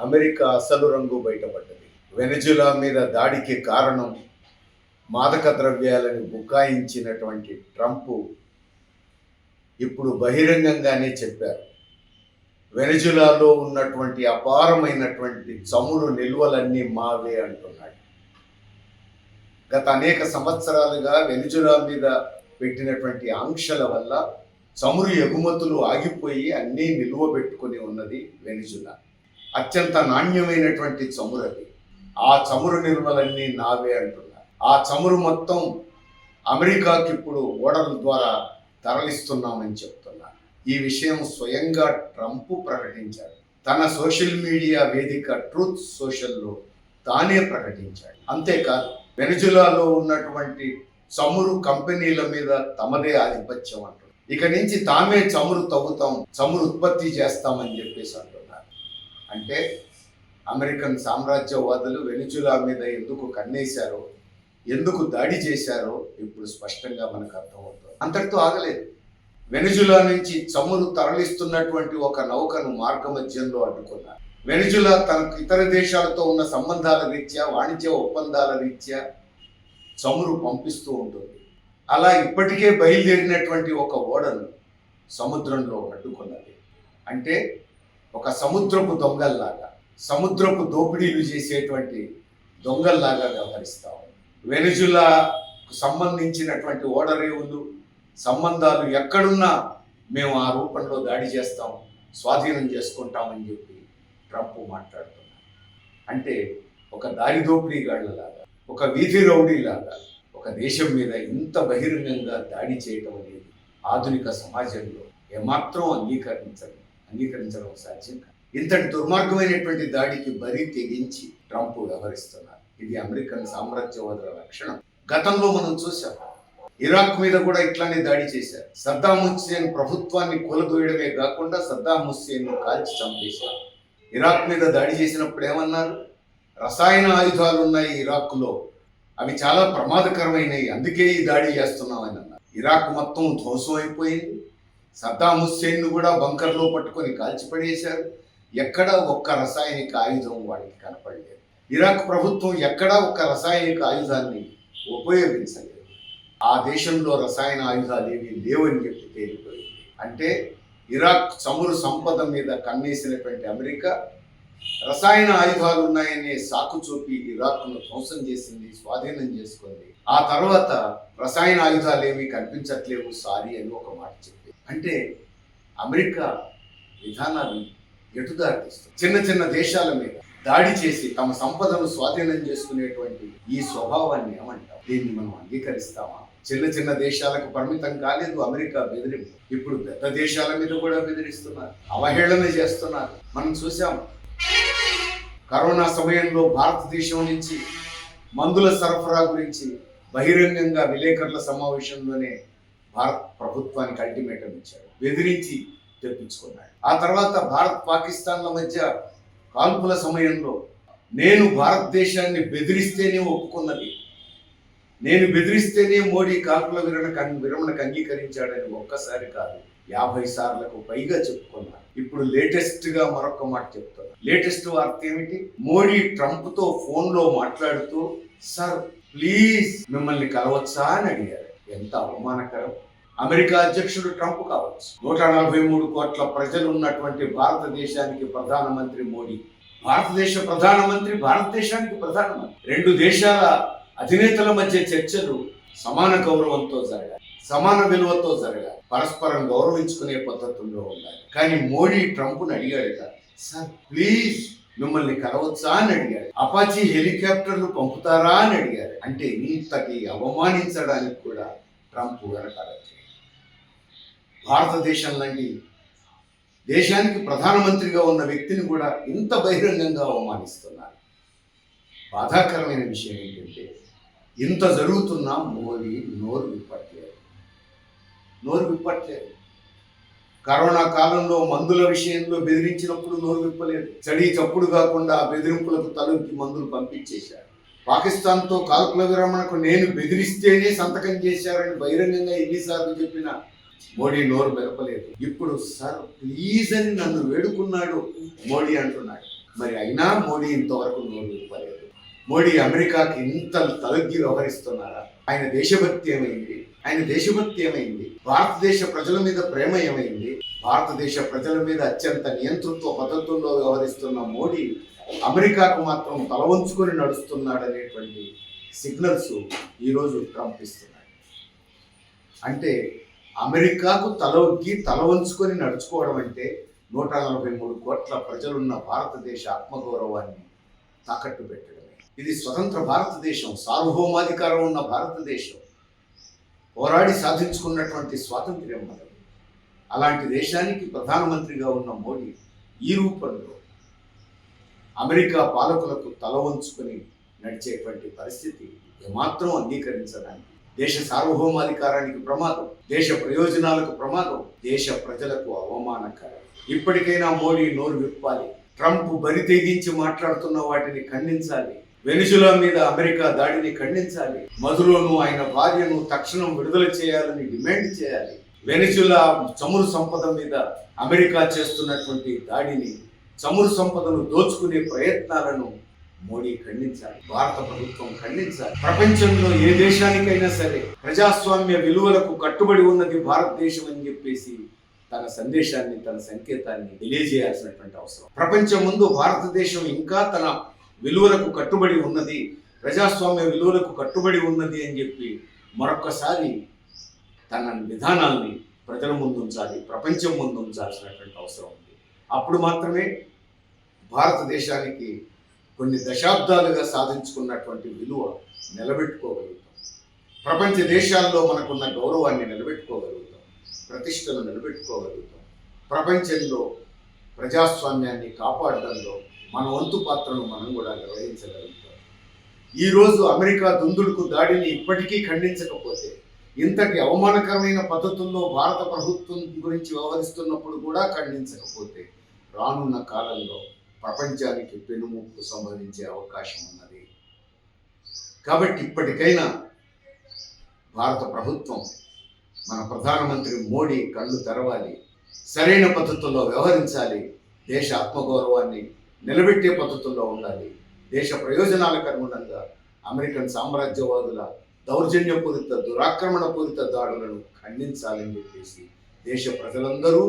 America అసలు రంగు బయటపడ్డది. వెనజులా మీద దాడికి కారణం మాదక ద్రవ్యాలను బుకాయించినటువంటి ట్రంప్ ఇప్పుడు బహిరంగంగానే చెప్పారు. వెనజులాలో ఉన్నటువంటి అపారమైనటువంటి చమురు నిల్వలన్నీ మావే అంటున్నాడు. గత అనేక సంవత్సరాలుగా వెనుజులా మీద పెట్టినటువంటి ఆంక్షల వల్ల చమురు ఎగుమతులు ఆగిపోయి అన్నీ నిల్వ పెట్టుకొని ఉన్నది వెనుజులా. అత్యంత నాణ్యమైనటువంటి చమురు అది. ఆ చమురు నిల్వలన్నీ నావే అంటున్నారు ఆ చమురు మొత్తం అమెరికాకి ఇప్పుడు ఓడల ద్వారా తరలిస్తున్నామని చెప్తున్నారు ఈ విషయం స్వయంగా ట్రంప్ ప్రకటించాడు. తన సోషల్ మీడియా వేదిక ట్రూత్ సోషల్లో తానే ప్రకటించాడు. అంతేకాదు వెనుజులాలో ఉన్నటువంటి చమురు కంపెనీల మీద తమదే ఆధిపత్యం అంటారు ఇక నుంచి తామే చమురు తవ్వుతాం చమురు ఉత్పత్తి చేస్తామని చెప్పేసి అంటారు అంటే అమెరికన్ సామ్రాజ్యవాదులు వెనుజులా మీద ఎందుకు కన్నేశారో ఎందుకు దాడి చేశారో ఇప్పుడు స్పష్టంగా మనకు అర్థమవుతుంది. అంతటితో ఆగలేదు. వెనుజులా నుంచి చమురు తరలిస్తున్నటువంటి ఒక నౌకను మార్గమధ్యంలో అడ్డుకున్నారు. వెనుజులా తనకు ఇతర దేశాలతో ఉన్న సంబంధాల రీత్యా వాణిజ్య ఒప్పందాల రీత్యా చమురు పంపిస్తూ ఉంటుంది. అలా ఇప్పటికే బయలుదేరినటువంటి ఒక ఓడను సముద్రంలో అడ్డుకున్నది. అంటే ఒక సముద్రపు దొంగల్లాగా సముద్రపు దోపిడీలు చేసేటువంటి దొంగల్లాగా వ్యవహరిస్తాం వెనుజులాకు సంబంధించినటువంటి ఓడరేవులు సంబంధాలు ఎక్కడున్నా మేము ఆ రూపంలో దాడి చేస్తాం స్వాధీనం చేసుకుంటామని చెప్పి ట్రంప్ మాట్లాడుతున్నారు. అంటే ఒక దారి దోపిడీగాళ్ళలాగా ఒక వీధి రౌడీలాగా ఒక దేశం మీద ఇంత బహిరంగంగా దాడి చేయటం అనేది ఆధునిక సమాజంలో ఏమాత్రం అంగీకరించదు అంగీకరించడం సాధ్యం కాదు. ఇంతటి దుర్మార్గమైనటువంటి దాడికి బరి తెగించి ట్రంప్ వ్యవహరిస్తున్నారు. ఇది అమెరికన్ సామ్రాజ్యవాదుల లక్షణం. గతంలో మనం చూసాం ఇరాక్ మీద కూడా ఇట్లానే దాడి చేశారు. సద్దాం హుస్సేన్ ప్రభుత్వాన్ని కూలదోయడమే కాకుండా సద్దాం హుస్సేన్ కాల్చి చంపేశారు. ఇరాక్ మీద దాడి చేసినప్పుడు ఏమన్నారు? రసాయన ఆయుధాలు ఉన్నాయి ఇరాక్లో. అవి చాలా ప్రమాదకరమైనవి అందుకే ఈ దాడి చేస్తున్నామని అన్నారు. ఇరాక్ మొత్తం ధ్వంసం అయిపోయింది. సద్దాం హుస్సేన్ను కూడా బంకర్లో పట్టుకొని కాల్చిపడేశారు. ఎక్కడ ఒక్క రసాయనిక ఆయుధం వాడికి కనపడలేదు. ఇరాక్ ప్రభుత్వం ఎక్కడా ఒక్క రసాయనిక ఆయుధాన్ని ఉపయోగించలేదు. ఆ దేశంలో రసాయన ఆయుధాలు ఏవి లేవని చెప్పి తేలిపోయింది. అంటే ఇరాక్ చమురు సంపద మీద కన్నేసినటువంటి అమెరికా రసాయన ఆయుధాలు ఉన్నాయనే సాకు చూపి ఇరాక్ను ధ్వంసం చేసింది స్వాధీనం చేసుకుంది. ఆ తర్వాత రసాయన ఆయుధాలు ఏమీ కనిపించట్లేవు సారీ అని ఒక మాట చెప్పింది అంటే అమెరికా విధానాలు ఎటుదారి తీస్తుంది. చిన్న చిన్న దేశాల మీద దాడి చేసి తమ సంపదను స్వాధీనం చేసుకునేటువంటి ఈ స్వభావాన్ని ఏమంటాం? దీన్ని మనం అంగీకరిస్తామా? చిన్న చిన్న దేశాలకు పరిమితం కాలేదు అమెరికా బెదిరింపు. ఇప్పుడు పెద్ద దేశాల మీద కూడా బెదిరిస్తున్నారు. అవహేళన చేస్తున్నారు. మనం చూసాం కరోనా సమయంలో భారతదేశం నుంచి మందుల సరఫరా గురించి బహిరంగంగా విలేకరుల సమావేశంలోనే భారత్ ప్రభుత్వానికి అల్టిమేటం ఇచ్చాడు బెదిరించి తెప్పించుకున్నాడు ఆ తర్వాత భారత్ పాకిస్తాన్ల మధ్య కాల్పుల సమయంలో నేను భారతదేశాన్ని బెదిరిస్తేనే ఒప్పుకున్నది. నేను బెదిరిస్తేనే మోడీ కాల్పుల విరమణ విరమణకు అంగీకరించాడని ఒక్కసారి కాదు యాభై సార్లకు పైగా చెప్పుకున్నాను ఇప్పుడు లేటెస్ట్గా మరొక మాట చెప్తున్నా. లేటెస్ట్ వార్త ఏమిటి? మోడీ ట్రంప్తో ఫోన్లో మాట్లాడుతూ సార్ ప్లీజ్ మిమ్మల్ని కలవచ్చా? అని అడిగారు. ఎంత అవమానకరం. అమెరికా అధ్యక్షుడు ట్రంప్ కావచ్చు. నూట నలభై మూడు కోట్ల ప్రజలు ఉన్నటువంటి భారతదేశానికి ప్రధానమంత్రి మోడీ. భారతదేశ ప్రధానమంత్రి భారతదేశానికి ప్రధానమంత్రి. రెండు దేశాల అధినేతల మధ్య చర్చలు సమాన గౌరవంతో జరగాలి. సమాన విలువతో జరగాలి. పరస్పరం గౌరవించుకునే పద్ధతుల్లో ఉండాలి. కానీ మోడీ ట్రంప్ను అడిగాడు సార్ ప్లీజ్ మిమ్మల్ని కలవచ్చా? అని అడిగాడు. అపాచీ హెలికాప్టర్లు పంపుతారా? అని అడిగారు అంటే ఇంతటి అవమానించడానికి కూడా ట్రంప్ వెనకాల భారతదేశం లాంటి దేశానికి ప్రధానమంత్రిగా ఉన్న వ్యక్తిని కూడా ఇంత బహిరంగంగా అవమానిస్తున్నారు. బాధాకరమైన విషయం ఏంటంటే ఇంత జరుగుతున్నా మోడీ నోరు విప్పట్లేదు. నోరు విప్పట్లేదు. కరోనా కాలంలో మందుల విషయంలో బెదిరించినప్పుడు నోరు విప్పలేదు. చడి చప్పుడు కాకుండా బెదిరింపులకు తలొగ్గి మందులు పంపించేశారు. పాకిస్తాన్తో కాల్పుల విరమణకు నేను బెదిరిస్తేనే సంతకం చేశారని బహిరంగంగా ఎన్నిసార్లు చెప్పిన మోడీ నోరు మెరపలేదు ఇప్పుడు సార్ ప్లీజ్ అని నన్ను వేడుకున్నాడు మోడీ అంటున్నాడు. మరి అయినా మోడీ ఇంతవరకు నోరు ఇవ్వలేదు మోడీ అమెరికాకి ఇంత తలగ్గి వ్యవహరిస్తున్నారా? ఆయన దేశభక్తి ఏమైంది? ఆయన దేశభక్తి ఏమైంది? భారతదేశ ప్రజల మీద ప్రేమ ఏమైంది? భారతదేశ ప్రజల మీద అత్యంత నియంతృత్వ పద్ధతుల్లో వ్యవహరిస్తున్న మోడీ అమెరికాకు మాత్రం తల వంచుకొని నడుస్తున్నాడనేటువంటి సిగ్నల్స్ ఈరోజు ట్రంప్ ఇస్తున్నాడు అంటే అమెరికాకు తల ఒగ్గి తల వంచుకొని నడుచుకోవడం అంటే నూట నలభై మూడు కోట్ల ప్రజలున్న భారతదేశ ఆత్మగౌరవాన్ని తాకట్టు పెట్టడమే ఇది స్వతంత్ర భారతదేశం సార్వభౌమాధికారం ఉన్న భారతదేశం. పోరాడి సాధించుకున్నటువంటి స్వాతంత్ర్యం మనం అలాంటి దేశానికి ప్రధానమంత్రిగా ఉన్న మోడీ ఈ రూపంలో అమెరికా పాలకులకు తల వంచుకొని నడిచేటువంటి పరిస్థితి ఏమాత్రం అంగీకరించడానికి దేశ సార్వభౌమాధికారానికి ప్రమాదం దేశ ప్రయోజనాలకు ప్రమాదం దేశ ప్రజలకు అవమానకరం. ఇప్పటికైనా మోడీ నోరు విప్పాలి. ట్రంప్ బరి తెగించి మాట్లాడుతున్న వాటిని ఖండించాలి. వెనుజులా మీద అమెరికా దాడిని ఖండించాలి. మధులోను ఆయన భార్యను తక్షణం విడుదల చేయాలని డిమాండ్ చేయాలి. వెనుజులా చమురు సంపద మీద అమెరికా చేస్తున్నటువంటి దాడిని చమురు సంపదను దోచుకునే ప్రయత్నాలను మోడీ ఖండించాలి. భారత ప్రభుత్వం ఖండించాలి. ప్రపంచంలో ఏ దేశానికైనా సరే ప్రజాస్వామ్య విలువలకు కట్టుబడి ఉన్నది భారతదేశం అని చెప్పేసి తన సందేశాన్ని తన సంకేతాన్ని తెలియజేయాల్సినటువంటి అవసరం. ప్రపంచం ముందు భారతదేశం ఇంకా తన విలువలకు కట్టుబడి ఉన్నది ప్రజాస్వామ్య విలువలకు కట్టుబడి ఉన్నది అని చెప్పి మరొక్కసారి తన విధానాల్ని ప్రజల ముందు ఉంచాలి ప్రపంచం ముందు ఉంచాల్సినటువంటి అవసరం ఉంది. అప్పుడు మాత్రమే భారతదేశానికి కొన్ని దశాబ్దాలుగా సాధించుకున్నటువంటి విలువ నిలబెట్టుకోగలుగుతాం. ప్రపంచ దేశాల్లో మనకున్న గౌరవాన్ని నిలబెట్టుకోగలుగుతాం ప్రతిష్టను నిలబెట్టుకోగలుగుతాం. ప్రపంచంలో ప్రజాస్వామ్యాన్ని కాపాడడంలో మన వంతు పాత్రను మనం కూడా నిర్వహించగలుగుతాం. ఈరోజు అమెరికా దుందుడుకు దాడిని ఇప్పటికీ ఖండించకపోతే ఇంతటి అవమానకరమైన పద్ధతుల్లో భారత ప్రభుత్వం గురించి వ్యవహరిస్తున్నప్పుడు కూడా ఖండించకపోతే రానున్న కాలంలో ప్రపంచానికి పెనుముప్పు సంభవించే అవకాశం ఉన్నది. కాబట్టి ఇప్పటికైనా భారత ప్రభుత్వం మన ప్రధానమంత్రి మోడీ కళ్ళు తెరవాలి సరైన పద్ధతుల్లో వ్యవహరించాలి దేశ ఆత్మగౌరవాన్ని నిలబెట్టే పద్ధతుల్లో ఉండాలి దేశ ప్రయోజనాలకు అనుగుణంగా అమెరికన్ సామ్రాజ్యవాదుల దౌర్జన్యపూరిత దురాక్రమణ పూరిత దాడులను ఖండించాలని చెప్పేసి దేశ ప్రజలందరూ